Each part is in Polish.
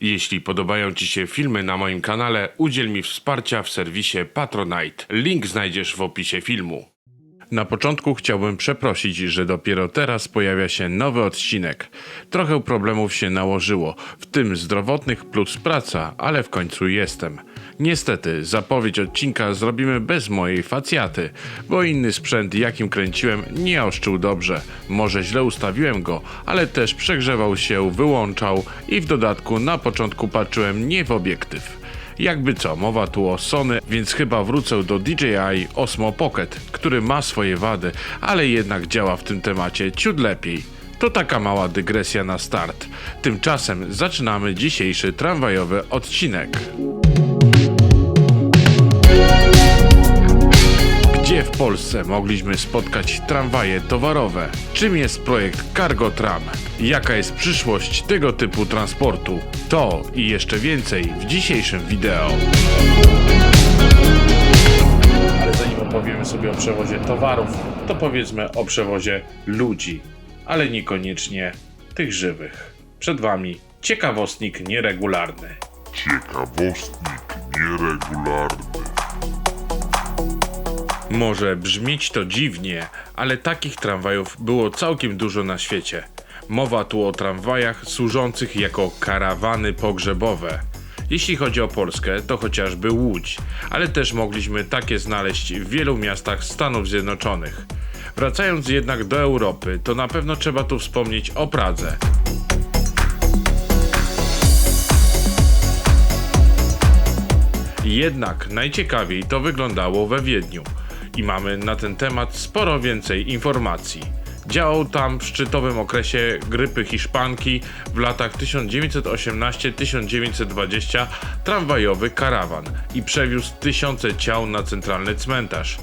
Jeśli podobają Ci się filmy na moim kanale, udziel mi wsparcia w serwisie Patronite. Link znajdziesz w opisie filmu. Na początku chciałbym przeprosić, że dopiero teraz pojawia się nowy odcinek. Trochę problemów się nałożyło, w tym zdrowotnych plus praca, ale w końcu jestem. Niestety, zapowiedź odcinka zrobimy bez mojej facjaty, bo inny sprzęt, jakim kręciłem, nie oszczył dobrze. Może źle ustawiłem go, ale też przegrzewał się, wyłączał i w dodatku na początku patrzyłem nie w obiektyw. Jakby co, mowa tu o Sony, więc chyba wrócę do DJI Osmo Pocket, który ma swoje wady, ale jednak działa w tym temacie ciut lepiej. To taka mała dygresja na start. Tymczasem zaczynamy dzisiejszy tramwajowy odcinek. W Polsce mogliśmy spotkać tramwaje towarowe? Czym jest projekt Cargo Tram? Jaka jest przyszłość tego typu transportu? To i jeszcze więcej w dzisiejszym wideo. Ale zanim opowiemy sobie o przewozie towarów, to powiedzmy o przewozie ludzi, ale niekoniecznie tych żywych. Przed Wami ciekawostnik nieregularny. Ciekawostnik nieregularny. Może brzmieć to dziwnie, ale takich tramwajów było całkiem dużo na świecie. Mowa tu o tramwajach służących jako karawany pogrzebowe. Jeśli chodzi o Polskę, to chociażby Łódź, ale też mogliśmy takie znaleźć w wielu miastach Stanów Zjednoczonych. Wracając jednak do Europy, to na pewno trzeba tu wspomnieć o Pradze. Jednak najciekawiej to wyglądało we Wiedniu i mamy na ten temat sporo więcej informacji. Działał tam w szczytowym okresie grypy hiszpanki w latach 1918-1920 tramwajowy karawan i przewiózł tysiące ciał na centralny cmentarz.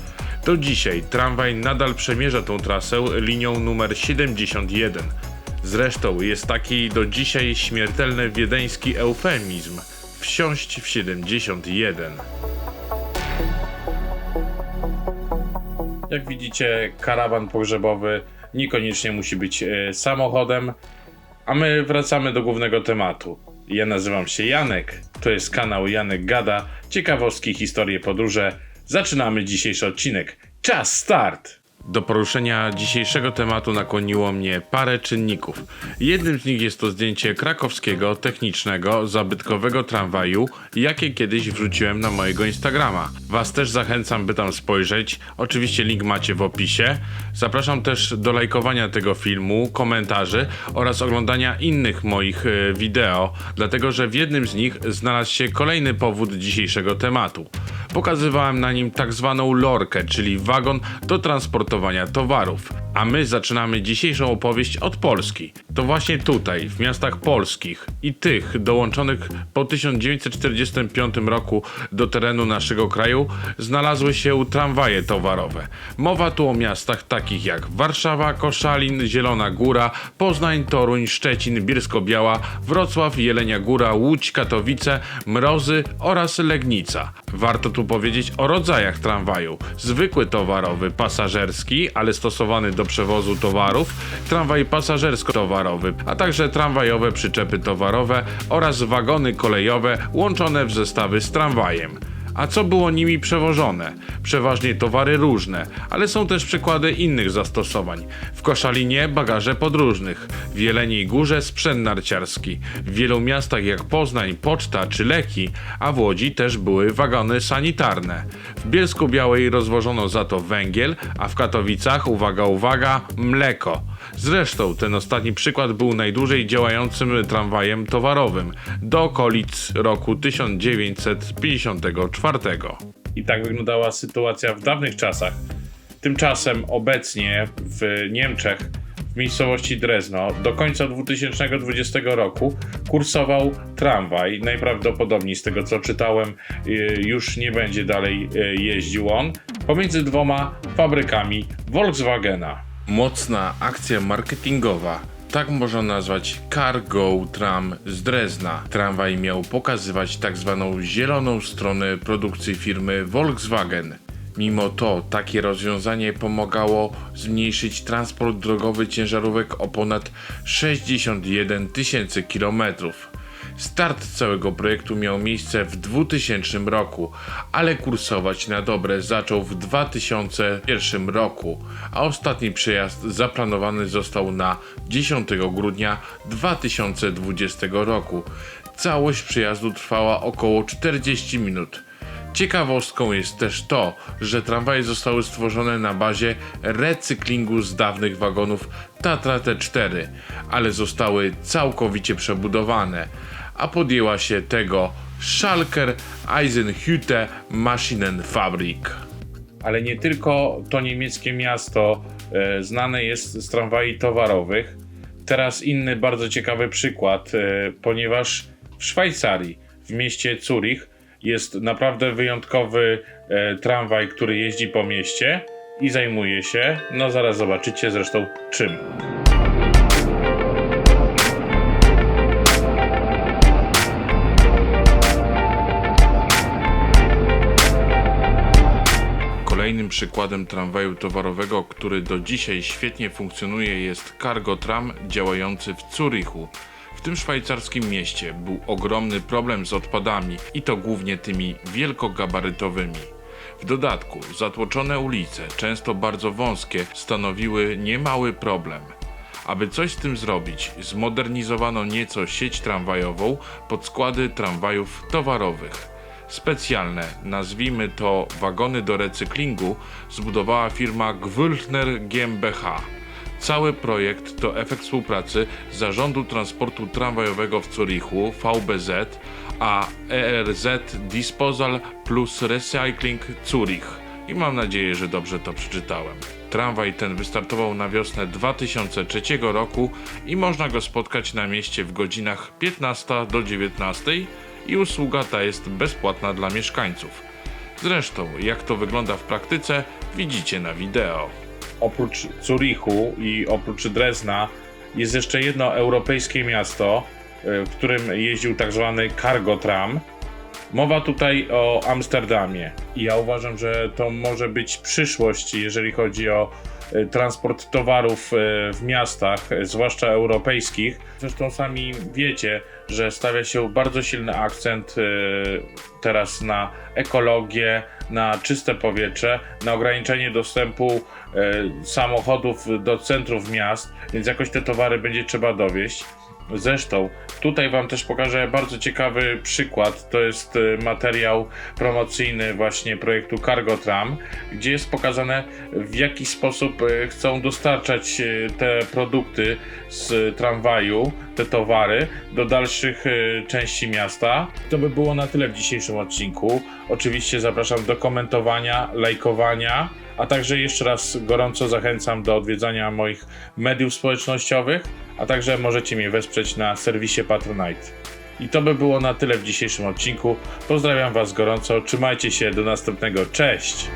Do dzisiaj tramwaj nadal przemierza tą trasę linią numer 71. Zresztą jest taki do dzisiaj śmiertelny wiedeński eufemizm wsiąść w 71. Jak widzicie, karawan pogrzebowy niekoniecznie musi być e, samochodem, a my wracamy do głównego tematu. Ja nazywam się Janek, to jest kanał Janek Gada, ciekawostki, historie, podróże. Zaczynamy dzisiejszy odcinek. Czas start! Do poruszenia dzisiejszego tematu nakłoniło mnie parę czynników. Jednym z nich jest to zdjęcie krakowskiego, technicznego, zabytkowego tramwaju, jakie kiedyś wrzuciłem na mojego Instagrama. Was też zachęcam, by tam spojrzeć. Oczywiście link macie w opisie. Zapraszam też do lajkowania tego filmu, komentarzy oraz oglądania innych moich e, wideo, dlatego że w jednym z nich znalazł się kolejny powód dzisiejszego tematu. Pokazywałem na nim tak zwaną lorkę, czyli wagon do towarów. A my zaczynamy dzisiejszą opowieść od Polski. To właśnie tutaj, w miastach polskich i tych dołączonych po 1945 roku do terenu naszego kraju znalazły się tramwaje towarowe. Mowa tu o miastach takich jak Warszawa, Koszalin, Zielona Góra, Poznań, Toruń, Szczecin, Bielsko-Biała, Wrocław, Jelenia Góra, Łódź, Katowice, Mrozy oraz Legnica. Warto tu powiedzieć o rodzajach tramwaju. Zwykły towarowy, pasażerski, ale stosowany do przewozu towarów, tramwaj pasażersko-towarowy, a także tramwajowe przyczepy towarowe oraz wagony kolejowe łączone w zestawy z tramwajem. A co było nimi przewożone? Przeważnie towary różne, ale są też przykłady innych zastosowań. W Koszalinie bagaże podróżnych, w Jeleniej Górze sprzęt narciarski, w wielu miastach jak Poznań, Poczta czy Leki, a w Łodzi też były wagony sanitarne. W Bielsku Białej rozwożono za to węgiel, a w Katowicach, uwaga, uwaga, mleko. Zresztą ten ostatni przykład był najdłużej działającym tramwajem towarowym do okolic roku 1954. I tak wyglądała sytuacja w dawnych czasach. Tymczasem obecnie w Niemczech, w miejscowości Drezno, do końca 2020 roku kursował tramwaj. Najprawdopodobniej, z tego co czytałem, y, już nie będzie dalej y, jeździł on pomiędzy dwoma fabrykami Volkswagena. Mocna akcja marketingowa. Tak można nazwać Cargo Tram z Drezna. Tramwaj miał pokazywać tak zwaną zieloną stronę produkcji firmy Volkswagen. Mimo to takie rozwiązanie pomagało zmniejszyć transport drogowy ciężarówek o ponad 61 tysięcy kilometrów. Start całego projektu miał miejsce w 2000 roku, ale kursować na dobre zaczął w 2001 roku, a ostatni przejazd zaplanowany został na 10 grudnia 2020 roku. Całość przejazdu trwała około 40 minut. Ciekawostką jest też to, że tramwaje zostały stworzone na bazie recyklingu z dawnych wagonów Tatra T4, ale zostały całkowicie przebudowane, a podjęła się tego Schalker Eisenhütte Maschinenfabrik. Ale nie tylko to niemieckie miasto e, znane jest z tramwaj towarowych. Teraz inny bardzo ciekawy przykład, e, ponieważ w Szwajcarii, w mieście Zurich, jest naprawdę wyjątkowy e, tramwaj, który jeździ po mieście i zajmuje się, no zaraz zobaczycie zresztą czym. Kolejnym przykładem tramwaju towarowego, który do dzisiaj świetnie funkcjonuje, jest Cargo Tram działający w Zurichu. W tym szwajcarskim mieście był ogromny problem z odpadami i to głównie tymi wielkogabarytowymi. W dodatku zatłoczone ulice, często bardzo wąskie, stanowiły niemały problem. Aby coś z tym zrobić, zmodernizowano nieco sieć tramwajową pod składy tramwajów towarowych. Specjalne, nazwijmy to wagony do recyklingu, zbudowała firma Gwülchner GmbH. Cały projekt to efekt współpracy Zarządu Transportu Tramwajowego w Zurichu VBZ, a ERZ Disposal plus Recycling Zurich. I mam nadzieję, że dobrze to przeczytałem. Tramwaj ten wystartował na wiosnę 2003 roku i można go spotkać na mieście w godzinach 15 do 19 i usługa ta jest bezpłatna dla mieszkańców. Zresztą, jak to wygląda w praktyce, widzicie na wideo. Oprócz Zurichu i oprócz Drezna jest jeszcze jedno europejskie miasto, y, w którym jeździł tak zwany cargo tram. Mowa tutaj o Amsterdamie. I ja uważam, że to może być przyszłość, jeżeli chodzi o transport towarów y, w miastach, y, zwłaszcza europejskich. Zresztą sami wiecie, że stawia się bardzo silny akcent teraz na ekologię, na czyste powietrze, na ograniczenie dostępu samochodów do centrów miast, więc jakoś te towary będzie trzeba dowieść. Zresztą tutaj Wam też pokażę bardzo ciekawy przykład. To jest y, materiał promocyjny właśnie projektu Cargo Tram, gdzie jest pokazane w jaki sposób y, chcą dostarczać y, te produkty z tramwaju, te towary do dalszych części miasta. To by było na tyle w dzisiejszym odcinku. Oczywiście zapraszam do komentowania, lajkowania. A także jeszcze raz gorąco zachęcam do odwiedzania moich mediów społecznościowych, a także możecie mnie wesprzeć na serwisie Patronite. I to by było na tyle w dzisiejszym odcinku. Pozdrawiam Was gorąco, trzymajcie się, do następnego, cześć!